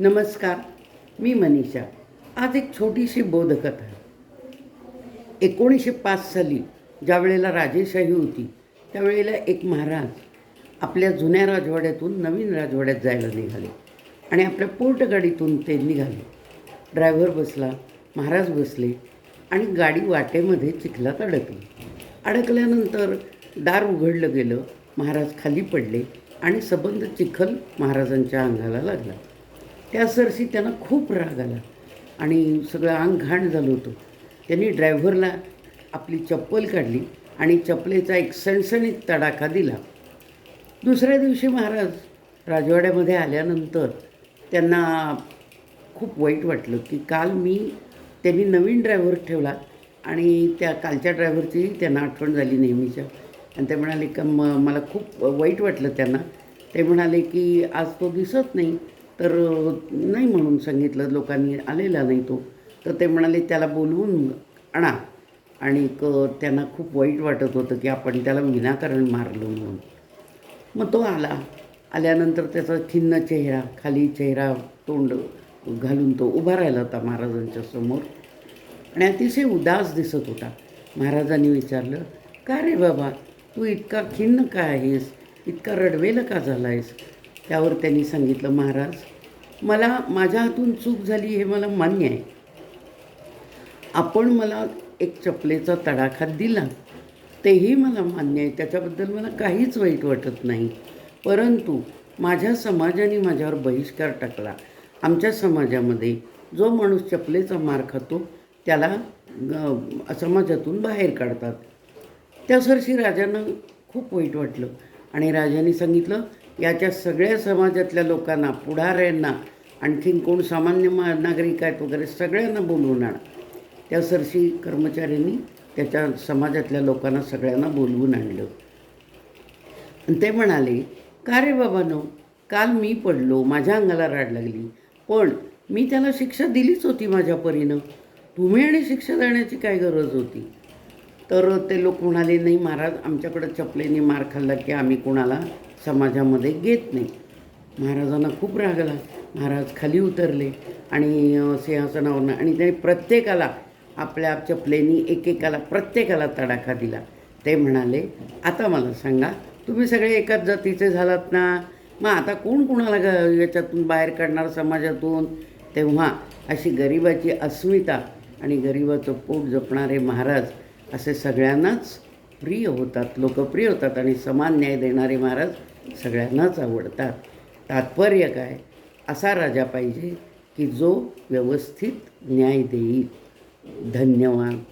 नमस्कार मी मनीषा. आज एक छोटीशी बोधकथा. एकोणीसशे पाच साली ज्या वेळेला राजेशाही होती त्यावेळेला एक महाराज आपल्या जुन्या राजवाड्यातून नवीन राजवाड्यात जायला निघाले आणि आपल्या पोर्टगाडीतून ते निघाले. ड्रायव्हर बसला महाराज बसले आणि गाडी वाटेमध्ये चिखलात अडकली. अडकल्यानंतर दार उघडलं गेलं महाराज खाली पडले आणि सबंध चिखल महाराजांच्या अंगाला लागला. त्या सरशी त्यांना खूप राग आला. आणि सगळं अंग घाण झालं होतं. त्यांनी ड्रायव्हरला आपली चप्पल काढली आणि चपलेचा एक सणसणीत तडाखा दिला. दुसऱ्या दिवशी महाराज राजवाड्यामध्ये आल्यानंतर त्यांना खूप वाईट वाटलं की काल मी त्यांनी नवीन ड्रायव्हर ठेवला आणि त्या कालच्या ड्रायव्हरची त्यांना आठवण झाली नेहमीच्या. आणि ते म्हणाले का म मला खूप वाईट वाटलं त्यांना. ते म्हणाले की आज तो दिसत नाही. तर नाही म्हणून सांगितलं लोकांनी आलेला नाही तो. तर ते म्हणाले त्याला बोलवून आणा. आणि क त्यांना खूप वाईट वाटत होतं की आपण त्याला विनाकारण मारलो म्हणून. मग तो आला. आल्यानंतर त्याचा खिन्न चेहरा खाली चेहरा तोंड घालून तो उभा राहिला होता महाराजांच्या समोर. आणि अतिशय उदास दिसत होता. महाराजांनी विचारलं का रे बाबा तू इतका खिन्न का आहेस? इतका रडवेलं का झाला आहेस त्यावर त्यांनी सांगितलं महाराज मला माझ्या हातून चूक झाली हे मला मान्य आहे. आपण मला एक चपलेचा तडाखा दिला तेही मला मान्य आहे. त्याच्याबद्दल मला काहीच वाईट वाटत नाही. परंतु माझ्या समाजाने माझ्यावर बहिष्कार टाकला. आमच्या समाजामध्ये जो माणूस चपलेचा मार खातो त्याला समाजातून बाहेर काढतात. त्या सरशी राजांना खूप वाईट वाटलं. आणि राजाने सांगितलं याच्या सगळ्या समाजातल्या लोकांना पुढाऱ्यांना आणखीन कोण सामान्य मा नागरिक आहेत वगैरे सगळ्यांना बोलवणार. आणा त्या सरशी कर्मचाऱ्यांनी त्याच्या समाजातल्या लोकांना सगळ्यांना बोलवून आणलं. आणि ते म्हणाले का रे बाबानो काल मी पडलो माझ्या अंगाला राड लागली. पण मी त्याला शिक्षा दिलीच होती माझ्या परीनं. तुम्ही आणि शिक्षा देण्याची काय गरज होती? तर ते लोक म्हणाले नाही महाराज आमच्याकडं चपलेने मार खाल्ला की आम्ही कोणाला समाजामध्ये घेत नाही. महाराजांना खूप राग आला. महाराज खाली उतरले आणि सिंहासनावरनं आणि त्याने प्रत्येकाला आपल्या चपलेनी एकेकाला प्रत्येकाला तडाखा दिला. ते म्हणाले आता मला सांगा तुम्ही सगळे एकाच जातीचे झालात ना? मग आता कोण कोणाला ग याच्यातून बाहेर काढणार समाजातून? तेव्हा अशी गरिबाची अस्मिता आणि गरिबाचं पोट जपणारे महाराज असे सगळ्यांनाच प्रिय होतात. लोकप्रिय होतात आणि समान न्याय देणारे महाराज सगळ्यांनाच आवडतात. तात्पर्य काय? असा राजा पाहिजे की जो व्यवस्थित न्याय देईल. धन्यवाद.